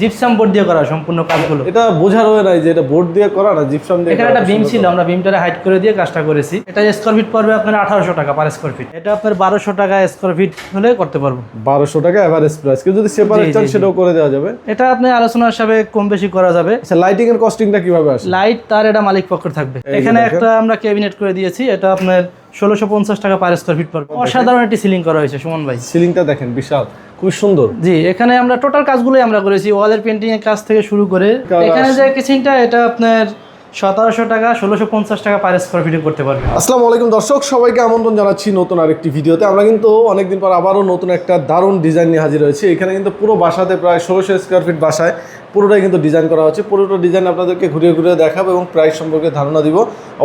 Gypsum board দিয়ে করা সম্পূর্ণ কাজগুলো। এটা বোঝার হয়ে নাই যে এটা বোর্ড দিয়ে করা না জিপসাম দিয়ে এখানে একটা বিম ছিল আমরা বিমটারে হাইট করে দিয়ে কাজটা করেছি। এটা স্কোয়ার ফিট পড়বে আপনার আঠারোশো টাকা পার স্কোয়ার ফিট এটা আপনার বারোশো টাকা স্কোয়ার ফিট হলে করতে পারব। বারোশো টাকা এভারেজ প্রাইস কেউ যদি সেপারেট চান। সেটাও করে দেওয়া যাবে। এটা আপনি আলোচনার হিসাবে কম বেশি করা যাবে। আচ্ছা লাইটিং এর কস্টিংটা কীভাবে আসে লাইট তার এটা মালিক পক্ষের থাকবে। এখানে একটা আমরা ক্যাবিনেট করে দিয়েছি এটা আপনার ষোলোশো পঞ্চাশ টাকা পার স্কোয়ার ফিট পড়বে। অসাধারণ একটি সিলিং করা হয়েছে সুমন ভাই। সিলিংটা দেখেন বিশাল। খুব সুন্দর। জি এখানে আমরা টোটাল কাজগুলোই আমরা করেছি ওয়ালের পেন্টিং এর কাজ থেকে শুরু করে। এখানে যে কিচেনটা এটা আপনার সতেরোশো টাকা ষোলোশো পঞ্চাশ টাকা পার স্কোয়ার ফিটে করতে পারবে। আসসালামু আলাইকুম দর্শক সবাইকে আমন্ত্রণ জানাচ্ছি নতুন আরেকটি ভিডিওতে। আমরা কিন্তু অনেকদিন পর আবারও নতুন একটা দারুণ ডিজাইন নিয়ে হাজির হয়েছি। এখানে কিন্তু পুরো বাসাতে প্রায় ষোলোশো স্কোয়ার ফিট বাসায় পুরোটাই কিন্তু ডিজাইন করা হচ্ছে। পুরোটা ডিজাইন আপনাদেরকে ঘুরিয়ে ঘুরিয়ে দেখাবো এবং প্রাইস সম্পর্কে ধারণা দিব।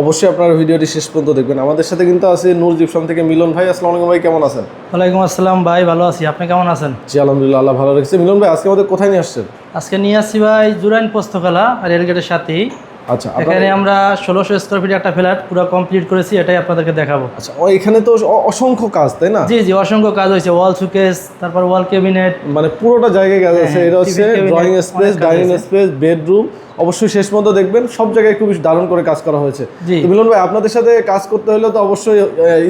অবশ্যই আপনারা ভিডিওটি শেষ পর্যন্ত দেখবেন। আমাদের সাথে কিন্তু আছে নূর জিপসাম থেকে মিলন ভাই। আসসালামু আলাইকুম ভাই কেমন আছেন? ওয়ালাইকুম আসসালাম ভাই ভালো আছি। আপনি কেমন আছেন? জি আলহামদুলিল্লাহ আল্লাহ ভালো রেখেছে। মিলন ভাই আজকে আমাদের কোথায় নিয়ে আসছেন? আজকে নিয়ে আসছি ভাই জুরাইন পোস্তকলা রেলগেটের সাথেই। আচ্ছা এখানে আমরা ষোলোশো স্কোয়ার ফিট একটা ফ্ল্যাট পুরো কমপ্লিট করেছি এটাই আপনাদেরকে দেখাবো। আচ্ছা ও এখানে তো অসংখ্য কাজ তাই না? জি জি অসংখ্য কাজ হয়েছে ওয়াল সুকেস তারপর ওয়াল ক্যাবিনেট মানে পুরোটা জায়গায় কাজ আছে হ্যাঁ, এটা হচ্ছে drawing space dining space bedroom অবশ্যই শেষ পর্যন্ত দেখবেন সব জায়গায় খুবই দারুণ করে কাজ করা হয়েছে। তো মিলন ভাই আপনাদের সাথে কাজ করতে হলে তো অবশ্যই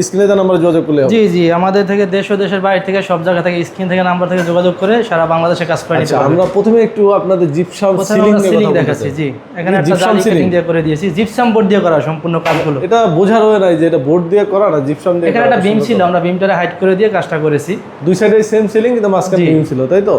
স্ক্রিনে যোগাযোগ করলে জি জি আমাদের থেকে দেশ ও দেশের বাইরে থেকে সব জায়গা থেকে স্ক্রিন থেকে নাম্বার থেকে যোগাযোগ করে সারা বাংলাদেশে কাজ করে আচ্ছা আমরা প্রথমে একটু আপনাদের জিপসাম সিলিং দেখাচ্ছি জি। এখানে একটা? কাটিং দিয়ে করে দিয়েছি জিপসাম বোর্ড দিয়ে করা সম্পূর্ণ কাজগুলো। এটা বোঝার হয়ে নাই যে এটা বোর্ড দিয়ে করা না জিপসাম দিয়ে এখানে একটা বিম ছিল আমরা বিমটারে হাইট করে দিয়ে কাজটা করেছি। দুই সাইডে সেম সিলিং কিন্তু মাঝখানে বিম ছিল তাই তো?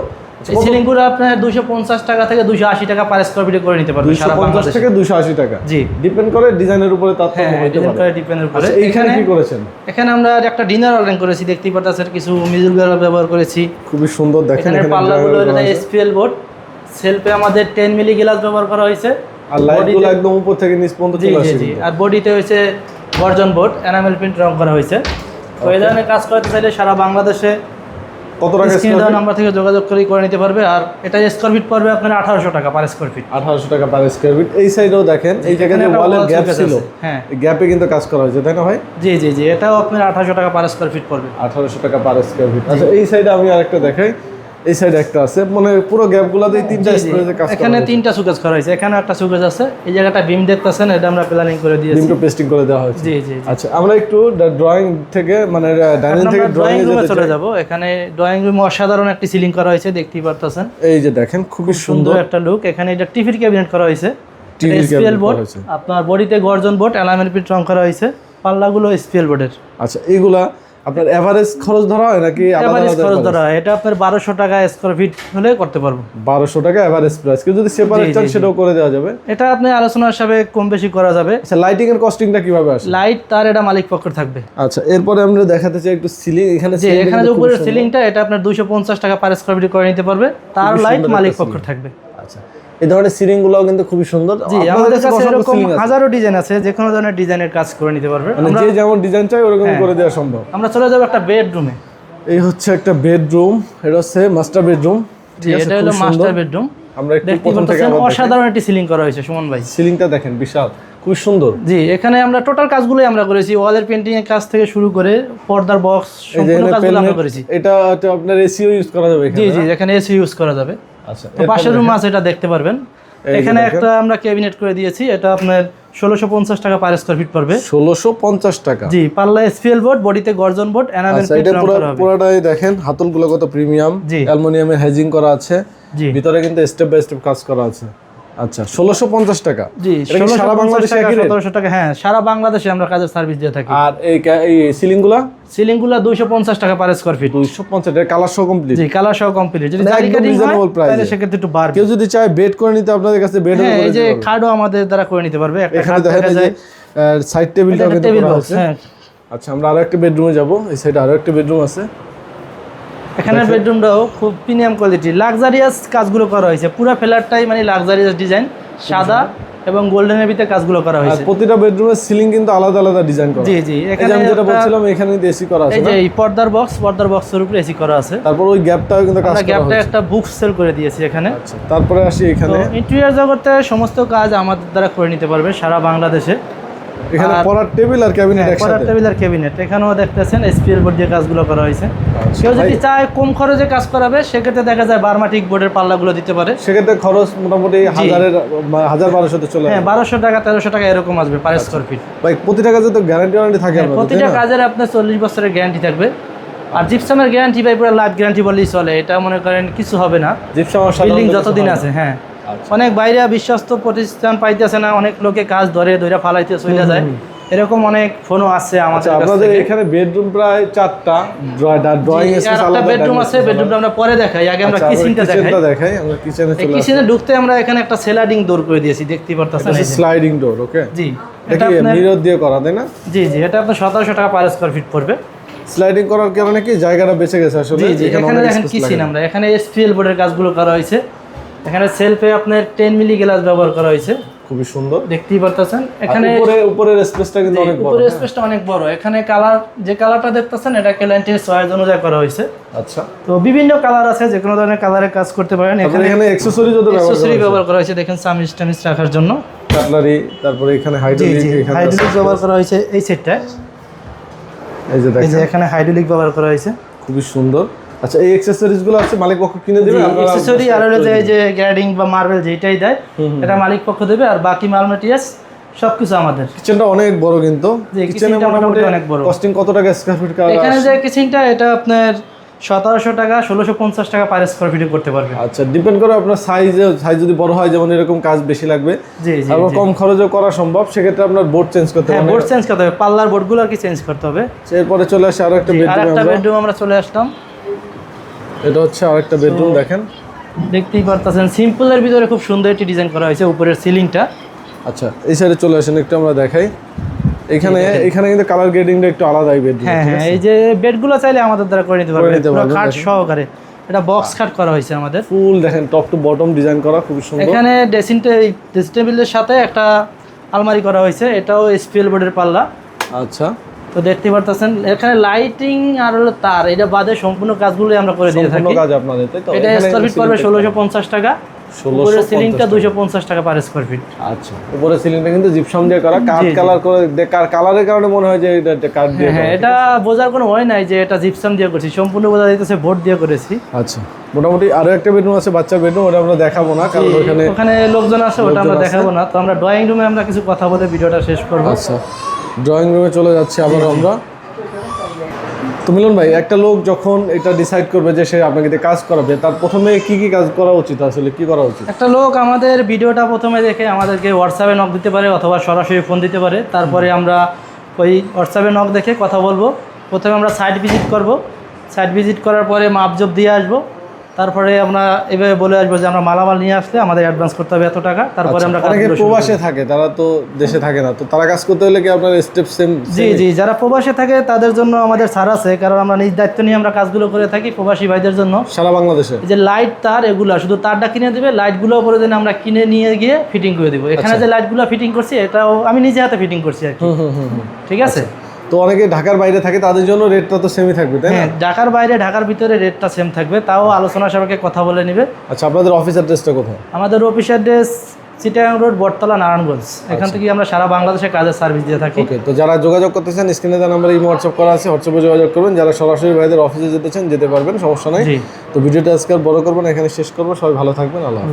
সিলিংগুলো আপনার দুশো পঞ্চাশ টাকা থেকে দুশো আশি টাকা পার স্কোয়ার ফিটে করে নিতে পারবে দুইশো সারা পঞ্চাশ থেকে দুশো আশি টাকা। জি। ডিপেন্ড করে ডিজাইনের উপরে হ্যাঁ ডিজাইন পারে। করে ডিপেন্ডের উপরে আচ্ছা এখানে কি করেছেন? এখানে আমরা একটা ডিনার অর্ডার করেছি দেখতেই পাচ্ছেন কিছু মিজুল ব্যবহার করেছি। খুবই সুন্দর দেখেন এখানে পাল্লাগুলো। এসপিএল বোর্ড সেলফে আমাদের টেন মিলি গ্লাস ব্যবহার করা হয়েছে। আর লাইটগুলো একদম উপর থেকে নিচ পর্যন্ত চলে আসে আর বডিতে হয়েছে গর্জন বোর্ড এনামেল প্রিন্ট রং করা হয়েছে তো এই ধরনের কাজ করতে চাইলে সারা বাংলাদেশে কত টাকা স্ক্রিনে দেওয়া নাম্বার থেকে যোগাযোগ করে করে নিতে পারবে। আর এটা স্কোয়ার ফিট পড়বে আপনার আঠারোশো টাকা পার স্কোয়ার ফিট আঠারোশো টাকা পার স্কোয়ার ফিট এই সাইডেও দেখেন এই একটা ওয়ালের গ্যাপ ছিল। হ্যাঁ। গ্যাপে কিন্তু কাজ করা হয়েছে তাই না ভাই? জি জি জি। এটাও আপনার আঠারোশো টাকা পার স্কোয়ার ফিট পড়বে। আঠারোশো টাকা পার স্কোয়ার ফিট আচ্ছা এই সাইডে আমি আরেকটা দেখাই। এই সাইডে একটা আছে। মানে পুরো গ্যাপগুলোতে তিনটা। স্পেসে কাজ এখানে তিনটা সুকেজ করা হয়েছে। এখানে একটা সুকেজ আছে। এই জায়গাটা বিম দেখতেছেন এটা আমরা প্ল্যানিং করে দিয়েছি। ডিমটা পেস্টিং করে দেওয়া হয়েছে। জি জি। আচ্ছা আমরা একটু ড্রয়িং থেকে মানে ডাইনিং থেকে ড্রয়িং রুমে চলে। যাব। এখানে ড্রয়িং রুমে অসাধারণ একটি সিলিং করা হয়েছে দেখতেই পারতেছেন। এই যে দেখেন খুবই সুন্দর একটা লুক এখানে এটা টিভির ক্যাবিনেট করা হয়েছে। cabinet বোর্ড আপনার বডিতে গর্জন বোর্ড অ্যালামেন্ট পিট রং করা হয়েছে। পাল্লাগুলো এসপিএল বোর্ডের আচ্ছা এইগুলা আপনার এভারেজ খরচ ধরা হয় নাকি এভারেজ খরচ ধরা হয়। এটা আপনার বারোশো টাকা স্কোয়ার ফিট হলে করতে পারব। বারোশো টাকা এভারেজ প্রাইস কেউ যদি সেপারেট চান। সেটাও করে দেওয়া যাবে। এটা আপনি আলোচনার হিসাবে কম বেশি করা যাবে। আচ্ছা লাইটিং এর কস্টিংটা কীভাবে আসে? লাইট তার এটা মালিক পক্ষের থাকবে। আচ্ছা এরপরে আমরা দেখাতে চাই একটু সিলিং এখানে যে এখানে যে উপরের সিলিংটা এটা আপনার দুইশো পঞ্চাশ টাকা পার স্কোয়ার ফিট করে নিতে পারবে। তার লাইট মালিক পক্ষের থাকবে। এই ধরনের সিলিংগুলো কিন্তু খুবই সুন্দর। জি আমাদের কাছে এরকম হাজারো ডিজাইন আছে যে কোনো ধরনের ডিজাইনের কাজ করে নিতে পারবে। মানে যে যেমন ডিজাইন চাই ওরকম হ্যাঁ। করে দেওয়া সম্ভব। আমরা চলে যাব একটা বেডরুমে এই হচ্ছে একটা বেডরুম এটা হচ্ছে মাস্টার বেডরুম এটা হলো মাস্টার বেডরুম আমরা একটু প্রথম থেকে অসাধারণ একটি সিলিং করা হয়েছে সুমন ভাই। সিলিংটা দেখেন বিশাল খুব সুন্দর। জি এখানে আমরা টোটাল কাজগুলোই আমরা করেছি ওয়ালের পেন্টিং এর কাজ থেকে শুরু করে পর্দার বক্স সম্পূর্ণ কাজগুলো আমরা করেছি। এটা আপনার এসিও ইউজ করা যাবে জি জি এখানে এসি ইউজ করা যাবে। আচ্ছা তো পাশের রুম আছে এটা দেখতে পারবেন। এখানে একটা আমরা ক্যাবিনেট করে দিয়েছি এটা আপনার ষোলোশো পঞ্চাশ টাকা পার স্কোয়ার ফিট পড়বে। ষোলোশো পঞ্চাশ টাকা? জি পাল্লা এসপিএল বোর্ড বডিতে গর্জন বোর্ড এনামেল পুরোটাই দেখেন হাতলগুলো কত প্রিমিয়াম। অ্যালুমিনিয়ামের হেজিং করা আছে ভিতরে কিন্তু স্টেপ বাই স্টেপ কাজ করা আছে। আচ্ছা ষোলোশো পঞ্চাশ টাকা। জি সারা বাংলাদেশে সতেরোশো টাকা হ্যাঁ সারা বাংলাদেশে আমরা কাজের সার্ভিস দিয়ে থাকি। আর এই কা- এই সিলিংগুলা সিলিংগুলা দুইশো পঞ্চাশ টাকা পার স্কোয়ার ফিট দুইশো পঞ্চাশ এটা কালার সহ কমপ্লিট জি কালার সহ কমপ্লিট যদি মানে reasonable price তাহলে সেক্ষেত্রে একটু বাড়বে। কেউ যদি চায় বেড করে নিতে আপনাদের কাছে বেড হ্যাঁ এই যে খাটও আমাদের দ্বারা করে নিতে পারবে। একটা খাট দেখা যায় সাইড টেবিলটাও কিন্তু টেবিল বক্স হ্যাঁ। আচ্ছা আমরা আরও একটা বেডরুমে যাব। এই সাইডে আরও একটা বেডরুম আছে। এখানে বেডরুমটাও খুব প্রিমিয়াম কোয়ালিটি লাক্সারিয়াস কাজগুলো করা হয়েছে। পুরো ফ্ল্যাটটাই মানে লাক্সারিয়াস ডিজাইন সাদা এবং গোল্ডেনের ভিতরে কাজগুলো করা হয়েছে। প্রতিটা বেডরুমের সিলিং কিন্তু আলাদা আলাদা ডিজাইন করা। জি জি। এখানে আমি যেটা বলছিলাম এখানে এসি করা আছে এই? যে এই পর্দার বক্স পর্দার বক্সের উপরে এসি করা আছে। তারপর ওই গ্যাপটাও কিন্তু কাজ করা গ্যাপটা একটা বুক সেল করে দিয়েছি এখানে। আচ্ছা তারপরে আসি এখানে। ইন্টেরিয়ার জগতে সমস্ত কাজ আমাদের দ্বারা করে নিতে পারবে সারা বাংলাদেশে। এখানে পড়ার টেবিল আর ক্যাবিনেট হ্যাঁ, পড়ার টেবিল আর ক্যাবিনেট। এখানেও দেখতেছেন এসপিএল বোর্ড দিয়ে কাজগুলো করা হয়েছে। আচ্ছা, কেউ যদি চায় কম খরচে কাজ করাবে সেক্ষেত্রে দেখা যায় বার্মাটিক বোর্ডের পাল্লাগুলো দিতে পারে। সেক্ষেত্রে খরচ মোটামুটি হাজারের হাজার বারোশোতে চলে হ্যাঁ বারোশো টাকা তেরোশো টাকা এরকম আসবে পার স্কোয়ার ফিট ভাই প্রতিটা কাজে তো গ্যারান্টি ওয়ারেন্টি থাকে হ্যাঁ, প্রতিটা কাজের আপনার চল্লিশ বছরের গ্যারান্টি থাকবে। আর জিপসামের গ্যারান্টি ভাই পুরো লাইফ গ্যারান্টি বললেই চলে এটা মনে করেন কিছু হবে না। জিপসাম বিল্ডিং যতদিন আছে হ্যাঁ। অনেক বাইরে বিশ্বস্ত প্রতিষ্ঠান পাইতেছে না অনেক লোকে কাজ ধরে ধরে ফালাইতে চলে যায়। এরকম অনেক ফোনও আছে আচ্ছা আমাদের আপনাদের এখানে বেডরুম প্রায় চারটা ড্রয়িং স্পেস একটা আলাদা বেডরুম আছে বেডরুমটা আমরা পরে দেখাই আগে আমরা কিচেনটা দেখাই কিচেনটা দেখাই। আমরা কিচেনে চলে কিচেনে ঢুকতে আমরা এখানে একটা সেলাডিং দৌড় করে দিয়েছি দেখতেই পারতেছেন স্লাইডিং ডোর ওকে জি এটা মিরর দিয়ে করা তাই না? জি জি এটা আপনার সতেরোশো টাকা পার স্কোয়ার ফিট পড়বে। স্লাইডিং করার কারণে কি জায়গাটা বেঁচে গেছে আসলে? এখানে দেখেন কিচেন আমরা এখানে এসপিএল বোর্ডের কাজগুলো করা হয়েছে। এখানে সেলফে আপনার টেন মিলি গ্লাস ব্যবহার করা হয়েছে। খুবই সুন্দর। দেখতেই পারতেছেন? এখানে উপরে উপরের স্পেসটা কিন্তু অনেক বড়। উপরের স্পেসটা অনেক বড়। এখানে কালার যে কালারটা দেখতেছেন এটা ক্লায়েন্টের চয়েস অনুযায়ী করা হয়েছে। আচ্ছা। তো বিভিন্ন কালার আছে যে কোনো ধরনের কালারের কাজ করতে পারেন। এখানে এখানে অ্যাকসেসরিজও তো ব্যবহার অ্যাক্সেসরি ব্যবহার করা হয়েছে দেখেন সামিজ টামিজ রাখার জন্য। কাটলারি তারপরে এখানে হাইড্রোলিক এখানে হাইড্রোলিক ব্যবহার করা হয়েছে এই সেটটায় এই যে দেখেন। এখানে হাইড্রোলিক ব্যবহার করা হয়েছে। খুবই সুন্দর। আচ্ছা এই অ্যাকসেসরিজগুলো আছে মালিক পক্ষ কিনে দেবে? অ্যাক্সেসরি আর হলো যে এই যে গ্যাডিং বা মার্বেল যেটাই দেয় এটা মালিক পক্ষ দেবে আর বাকি মাল মেটেরিয়ালস সবকিছু আমাদের। কিচেনটা অনেক বড় কিন্তু। কিচেনে মোটামুটি অনেক বড়। কস্টিং কত টাকা স্কয়ার ফিট এখানে যে কিচেনটা এটা আপনার সতেরোশো টাকা ষোলোশো পঞ্চাশ টাকা পার স্কোয়ার ফিটে করতে পারবে। আচ্ছা ডিপেন্ড করে আপনার সাইজে সাইজ যদি বড় হয় যেমন এরকম কাজ বেশি লাগবে জি কম খরচে করা সম্ভব সেক্ষেত্রে আপনার বোর্ড চেঞ্জ করতে হ্যাঁ হবে। বোর্ড চেঞ্জ করতে হবে। পাল্লার বোর্ডগুলো আর কি চেঞ্জ করতে হবে। এরপরে চলে আসে আরও একটা আর বেডরুম আমরা চলে আসলাম। এটা হচ্ছে আরেকটা বেডরুম দেখেন। দেখতেই পারতেছেন সিম্পলের ভিতরে খুব সুন্দর একটি ডিজাইন করা হয়েছে উপরের সিলিংটা আচ্ছা এই সাইডে চলে আসেন একটু আমরা দেখাই। এখানে এখানে কিন্তু কালার গ্রেডিংটা একটু আলাদা এই বেডরুম হ্যাঁ হ্যাঁ এই যে বেডগুলো চাইলে আমাদের দ্বারা করে নিতে পারবে নিতে পুরো পারবেন, খাট দেখেন। সহকারে। এটা বক্স খাট করা হয়েছে আমাদের। ফুল দেখেন টপ টু বটম ডিজাইন করা খুবই সুন্দর। এখানে ড্রেসিং টেবিলের সাথে একটা আলমারি করা হয়েছে এটাও এসপিএল বোর্ডের পাল্লা। আচ্ছা। তো দেখতে পারতেছেন এখানে লাইটিং আর হলো তার এটা বাদে সম্পূর্ণ কাজগুলোই আমরা করে দিয়ে থাকি। কাজ আপনাদের তাই তো? এটা স্কোয়ার ফিট পড়বে ষোলোশো পঞ্চাশ টাকা 1650 উপরের সিলিংটা দুশো পঞ্চাশ টাকা পার স্কোয়ার ফিট আচ্ছা উপরে সিলিংটা কিন্তু জিপসাম দিয়ে করা জি। কালার করে কালারের কারণে মনে হয় যে এটা কাঠ দিয়ে হ্যাঁ এটা বোঝার কোনো হয় নাই যে এটা জিপসাম দিয়ে করেছি সম্পূর্ণ বোঝা যাইতেছে বোর্ড দিয়ে করেছি। আচ্ছা মোটামুটি আরও একটা বেডরুম আছে বাচ্চার বেডরুম ওটা আমরা দেখাবো না কারণ ওখানে ওখানে লোকজন আছে ওটা আমরা দেখাবো না। তো আমরা ড্রয়িং রুমে আমরা কিছু কথা বলে ভিডিওটা শেষ করব। আচ্ছা। ড্রয়িং রুমে চলে যাচ্ছি আবার আমরা। তো মিলন ভাই একটা লোক যখন এটা ডিসাইড করবে যে সে আপনাকে দিয়ে কাজ করাবে তার প্রথমে কি কি কাজ করা উচিত আসলে? কি করা উচিত? একটা লোক আমাদের ভিডিওটা প্রথমে দেখে আমাদেরকে হোয়াটসঅ্যাপে নক দিতে পারে অথবা সরাসরি ফোন দিতে পারে। তারপরে আমরা ওই হোয়াটসঅ্যাপে নক দেখে কথা বলব। প্রথমে আমরা সাইট ভিজিট করব। সাইট ভিজিট করার পরে মাপজব দিয়ে আসব। তারপরে আমরা এভাবে বলে আসব যে আমরা মালামাল নিয়ে আসলে আমাদের অ্যাডভান্স করতে হবে এত টাকা তারপরে আমরা আচ্ছা, অনেকে শুরু করব। প্রবাসে থাকে? তারা তো দেশে থাকে না। তো তারা কাজ করতে হলে কি আপনার স্টেপ সেম জি জি যারা প্রবাসে থাকে তাদের জন্য আমাদের ছাড় আছে কারণ আমরা নিজ দায়িত্ব নিয়ে আমরা কাজগুলো করে থাকি প্রবাসী ভাইদের জন্য। সারা বাংলাদেশে? এই যে লাইট তার এগুলা শুধু তারটা কিনে দেবে লাইটগুলো পরে যেন আমরা কিনে নিয়ে গিয়ে ফিটিং করে দিব। এখানে যে লাইটগুলো ফিটিং করছি এটাও আমি নিজে হাতে ফিটিং করছি আর কি। ঠিক আছে? তো অনেকে ঢাকার বাইরে থাকে তাদের জন্য রেটটা তো সেমই থাকবে তাই না? হ্যাঁ ঢাকার বাইরে ঢাকার ভিতরে রেটটা সেম থাকবে তাও আলোচনা সবাইকে কথা বলে নেবে। আচ্ছা আপনাদের অফিস অ্যাড্রেসটা কোথায়? আমাদের office address Chittagong road Battala Narayanganj. এখান থেকে আমরা সারা বাংলাদেশে কাজের সার্ভিস দিয়ে থাকি। ওকে তো যারা যোগাযোগ করতে চান স্ক্রিনে দেওয়া নাম্বারে ইমো হোয়াটসঅ্যাপ করা আছে হোয়াটসঅ্যাপে যোগাযোগ করবেন। যারা সরাসরি ভাইদের অফিসে যেতে চান যেতে পারবেন সমস্যা নাই। তো ভিডিওটা আজকে বড় করবেন এখানে শেষ করব। সবাই ভালো থাকবেন আল্লাহ।